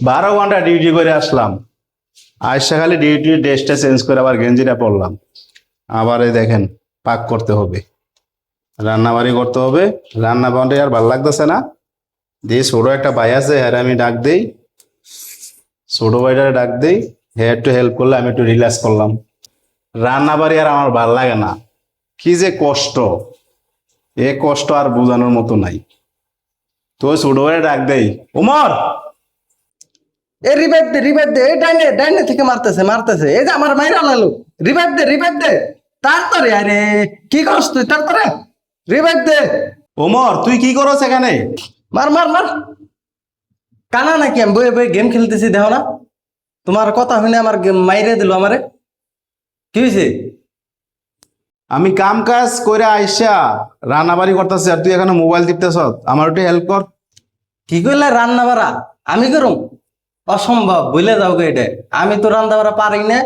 বারো ঘণ্টা ডিউটি করে আসলাম। আইসা খালি ডিউটি ড্রেসটা চেঞ্জ করে আবার গেঞ্জিটা পরলাম। আবার এই দেখেন, পাক করতে হবে। রান্না বাড়ি করতে হবে। রান্না বান্ডে আর ভালো লাগতেছে না। দিয়ে ছোট একটা ভাই আছে হ্যাঁ আমি ডাক দিই। ছোট ভাইটারে ডাক দেই। হ্যাঁ একটু হেল্প করলে আমি একটু রিল্যাক্স করলাম। রান্না বাড়ি আর আমার ভালো লাগে না। কি যে কষ্ট। এ কষ্ট আর বোঝানোর মতো নাই। তো ছোট ভাইটা ডাক দেই উমর এ রিভাইভ দে রিভাইভ দে ডাইনে ডাইনে থেকে মারতেছে মারতেছে। এই যে আমার মাইরা লালো। রিভাইভ দে রিভাইভ দে। তাড়াতাড়ি আরে কি করছ তুই? তাড়াতাড়ি রিভাইভ দে। ওমর তুই কি করস এখানে? মার মার মার। কানা নাকি আমি বয়ে বয়ে গেম খেলতেছি দেখো না। তোমার কথা শুনে আমার গেম মাইরে দিল আমারে। কি হয়েছে আমি কাম কাজ করে আইসা রান্না বাড়ি করতেছি আর তুই এখানে মোবাইল টিপতেছ আমার একটু হেল্প কর। কি করলে রান্না বাড়া আমি করুম? অসম্ভব বুঝলে যাও গো এটা। আমি তো রান্না বাড়া পারি না।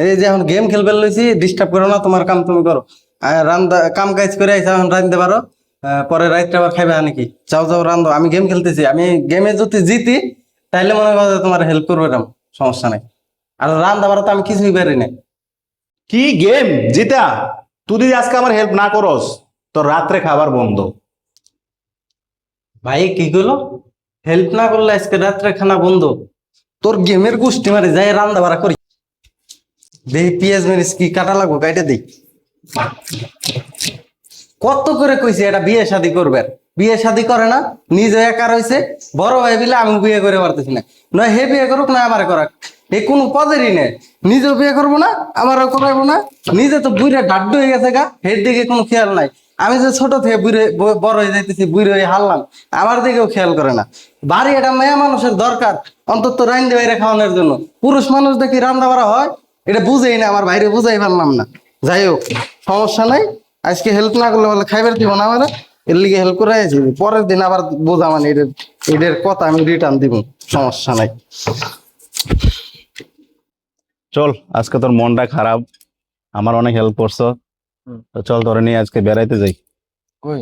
এই যে এখন গেম খেলবে লইছি ডিস্টার্ব করো না তোমার কাম তুমি করো। রান্দা কাম কাজ করে আইসা এখন রাঁধতে পারো। পরে রাইতে আবার খাইবে নাকি? যাও যাও রান্ধো আমি গেম খেলতেছি। আমি গেমে যদি জিতি তাহলে মনে করো তোমার হেল্প করবে এরকম। সমস্যা নাই। আর রান্না বাড়া তো আমি কিছুই পারি না। কি গেম জিতা। তুই যদি আজকে আমার হেল্প না করস তো রাত্রে খাবার বন্ধ। ভাই কি করল হেল্প না করলে আজকে রাত্রে খানা বন্ধ। তোর গেমের গোষ্ঠী মারে যাই রান্না বাড়া করি। দেখি পিঁয়াজ, মরিচ, কি কাটা লাগবো কাইটা দেখ কত করে কইছে এটা বিয়ে শাদি করবে বিয়ে শাদি করে না, নিজে একা রয়েছে বড় ভাই বিলে আমি বিয়ে করে পারতেছি না। নয় হে বিয়ে করুক না আমার করাক। এই কোনো পদেরই নেই। নিজেও বিয়ে করব না, আমারও করাবো না। নিজে তো বুড়ে ডাড্ডু হয়ে গেছে গা, হের দিকে কোনো খেয়াল নাই। আমি যে ছোট থেকে বুড়ে বড় হয়ে যাইতেছি বুড়ে হয়ে হারলাম, আমার দিকেও খেয়াল করে না। বাড়ি এটা মেয়ে মানুষের দরকার, অন্তত রাইন্দে বাইরে খাওয়ানোর জন্য। পুরুষ মানুষ দেখি রান্না বাড়া হয়, এটা বুঝেই না, আমার বাইরে বুঝাই পারলাম না। যাই হোক, সমস্যা নাই, আজকে হেল্প না করলে বলে খাইবার দিব না আমার, এর লিগে হেল্প করে আছি। পরের দিন আবার বোঝা মানে এদের এদের কথা আমি রিটার্ন দিব, সমস্যা নাই। চল আজকে তোর মনটা খারাপ। আমার অনেক হেল্প করছ। তো চল তোরে নিয়ে আজকে বেড়াইতে যাই। কই?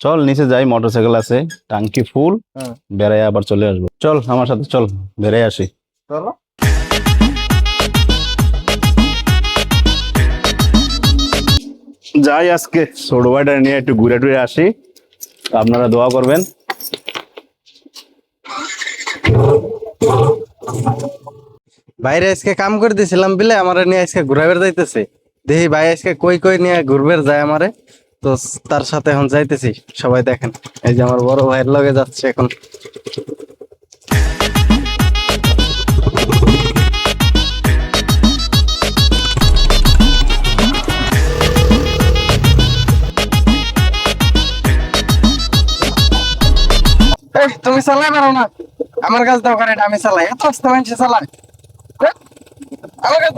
চল নিচে যাই মোটরসাইকেল আছে টাঙ্কি ফুল হ্যাঁ। বেড়াই আবার চলে আসব। চল আমার সাথে চল বেড়াই আসি। চলো। যাই আজকে ছোট ভাইটা নিয়ে একটু ঘুরে টুরে আসি। আপনারা দোয়া করবেন। বাইরে আজকে কাম করে দিয়েছিলাম বিলে, আমার নিয়ে আজকে ঘুরাবের যাইতেছে। দেখি ভাই আজকে কই কই নিয়ে ঘুরবের যায় আমারে। তো তার সাথে এখন যাইতেছি, সবাই দেখেন। এই যে আমার বড় ভাইয়ের লগে যাচ্ছে এখন। তুমি চালাই পারো না। আমার কাছে দাও কারে আমি চালাই। এত মানুষ চালাই থামো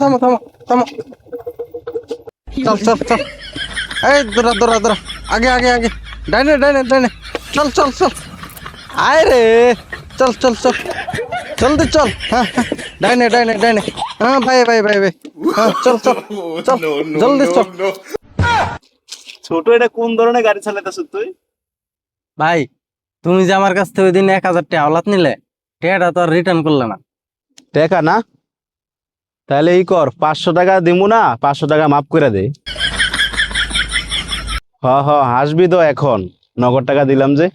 থামো। থামো থামো চল চল চল। এই দৌড়া দৌড়া দৌড়া। আগে আগে আগে। ডাইনে ডাইনে ডাইনে। চল চল চল। আয় রে। চল চল চল। জলদি চল। হ্যাঁ হ্যাঁ। ডাইনে ডাইনে ডাইনে। হ্যাঁ ভাই ভাই ভাই ভাই। হ্যাঁ চল চল চল। জলদি চল। ছোট এটা কোন ধরনের গাড়ি চালাইতেছ তুই? ভাই তুমি যে আমার কাছ থেকে ওই দিন এক হাজার টাকা আওলাত নিলে টাকাটা তো আর রিটার্ন করলে না। টাকা না? তাহলে এই কর, পাঁচশো টাকা দিমু না, পাঁচশো টাকা মাফ করে দে। হ হ, হাসবি তো এখন, নগদ টাকা দিলাম যে।